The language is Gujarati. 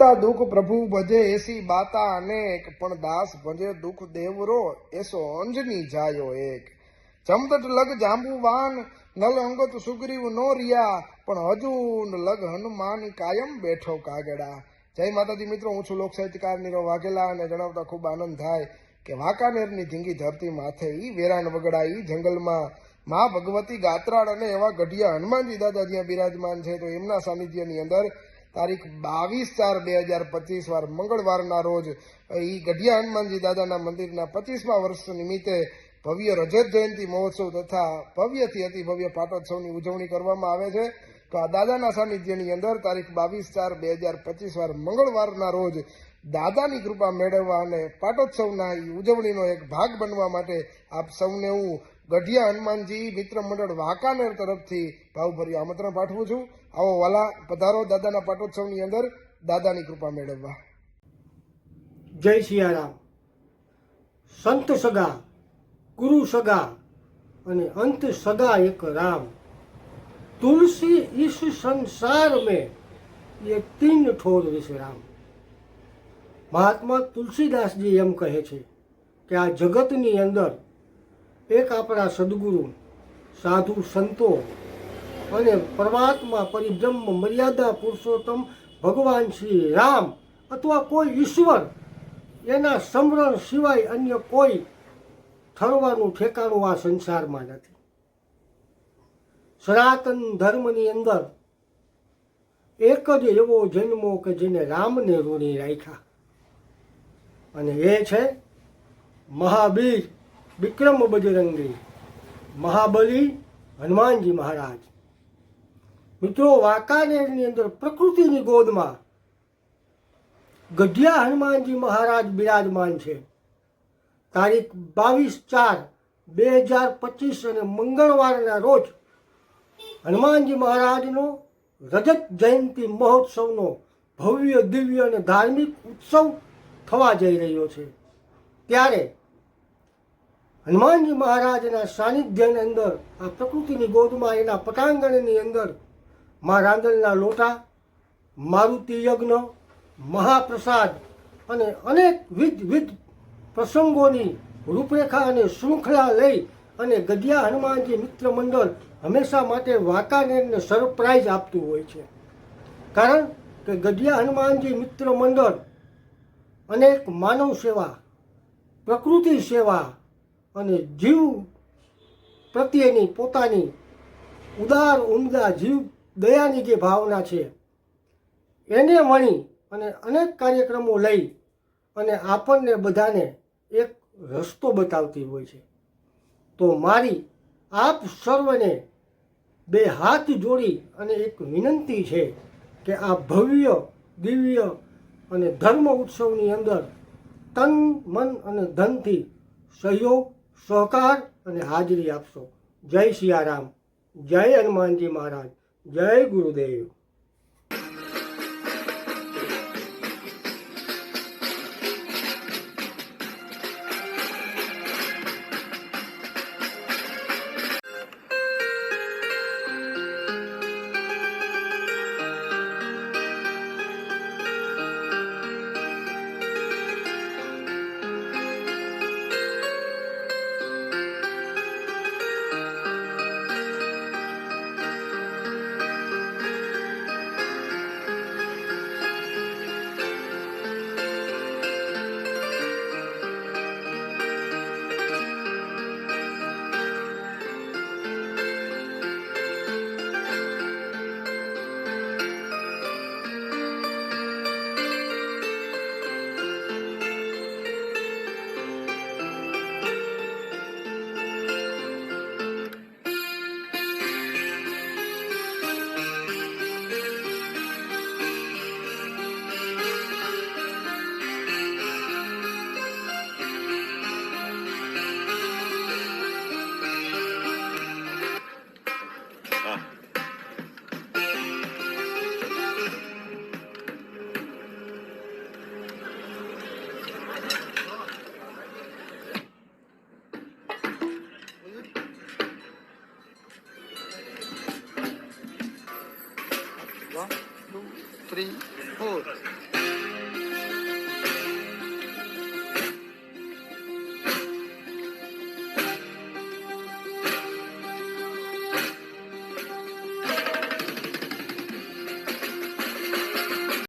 ભજતા દુઃખ પ્રભુ ભજે એસી બાતા અનેક, પણ દાસ ભજે દુઃખ દેવરો, એસો અંજની જાયો એક. ચમદટ લગ જાંબુવાન, નલ અંગત સુગ્રીવ નો રિયા, પણ હજુ લગ હનુમાન કાયમ બેઠો કાગડા. જય માતાજી મિત્રો, હું છું લોક સાહિત્યકાર નીરવ વાઘેલા અને જણાવતા ખૂબ આનંદ થાય કે વાંકાનેરની ધીંગી ધરતી માથે ઈ વેરાણ વગડા ઈ જંગલમાં. મા ભગવતી ગાત્રાળ અને એવા ગઢિયા હનુમાનજી દાદા જ્યાં બિરાજમાન છે, તો એમના સાનિધ્યની અંદર તારીખ બાવીસ ચાર બે હજાર પચીસ વાર મંગળવારના રોજ એ ગઢિયા હનુમાનજી દાદાના મંદિરના પચીસમા વર્ષ નિમિત્તે ભવ્ય રજત જયંતિ મહોત્સવ તથા ભવ્યથી અતિ ભવ્ય પાટોત્સવની ઉજવણી કરવામાં આવે છે. તો આ દાદાના સાનિધ્યની અંદર તારીખ બાવીસ ચાર બે હજાર પચીસ વાર મંગળવારના રોજ દાદાની કૃપા મેળવવા અને પાટોત્સવના ઉજવણીનો એક ભાગ બનવા માટે આપ સૌને હું ગઢિયા હનુમાનજી મિત્ર મંડળ વાંકાનેર તરફથી ભાવભર્યું આમંત્રણ પાઠવું છું. આવો વાલા પધારો દાદાના પાટોત્સવની અંદર. દાદાની કૃપા મેળવવા. જય સિયારામ સંત સગા, ગુરુ સગા અને અંત સગા એક રામ. તુલસી ઈશ સંસાર મેં એ તીન ઠોર વિશ્રામ. મહાત્મા તુલસીદાસજી એમ કહે છે કે આ જગતની અંદર એક આપણા સદગુરુ, સાધુ, સંતો અને પરમાત્મા પરિબ્રહ્મ, મર્યાદા, પુરુષોત્તમ, ભગવાન શ્રી રામ અથવા કોઈ ઈશ્વર, એના સમરણ સિવાય અન્ય કોઈ ઠરવાનું, ઠેકાણું આ સંસારમાં નથી. સનાતન ધર્મની અંદર એક જ એવો જન્મો કે જેને રામને ઋણી રાખ્યા. અને એ છે મહાબીર. વિક્રમ બજરંગી, મહાબલી, હનુમાનજી મહારાજ. મિત્રો, વાંકાનેરની અંદર પ્રકૃતિની ગોદમાં ગઢિયા હનુમાનજી મહારાજ બિરાજમાન છે. તારીખ બાવીસ ચાર બે હજાર પચીસ અને મંગળવારના રોજ હનુમાનજી મહારાજનો રજત જયંતિ મહોત્સવનો ભવ્ય, દિવ્ય અને ધાર્મિક ઉત્સવ થવા જઈ રહ્યો છે. ત્યારે હનુમાનજી મહારાજના સાનિધ્યની અંદર, આ પ્રકૃતિની ગોદમાં, એના પટાંગણની અંદર મા રાંદલના લોટા, મારુતિ યજ્ઞ, મહાપ્રસાદ અને અનેક વિધ પ્રસંગોની રૂપરેખા અને શૃંખલા લઈ અને ગઢિયા હનુમાનજી મિત્ર મંડળ હંમેશા માટે વાંકાનેરને સરપ્રાઇઝ આપતું હોય છે. કારણ કે ગઢિયા હનુમાનજી મિત્ર મંડળ અનેક માનવ સેવા, પ્રકૃતિ સેવા અને જીવ પ્રત્યેની પોતાની ઉદાર, ઉમદા જીવ દયાની જે ભાવના છે, એને વણી અને અનેક કાર્યક્રમો લઈ અને આપણને બધાને એક રસ્તો બતાવતી હોય છે. તો મારી, આપ સર્વને બે હાથ જોડી અને એક વિનંતી છે કે આ ભવ્ય, દિવ્ય અને ધર્મ ઉત્સવની અંદર તન, મન અને ધનથી સહયોગ સહકાર અને હાજરી આપશો. જય સિયારામ. જય હનુમાનજી મહારાજ. જય ગુરુદેવ. three, four.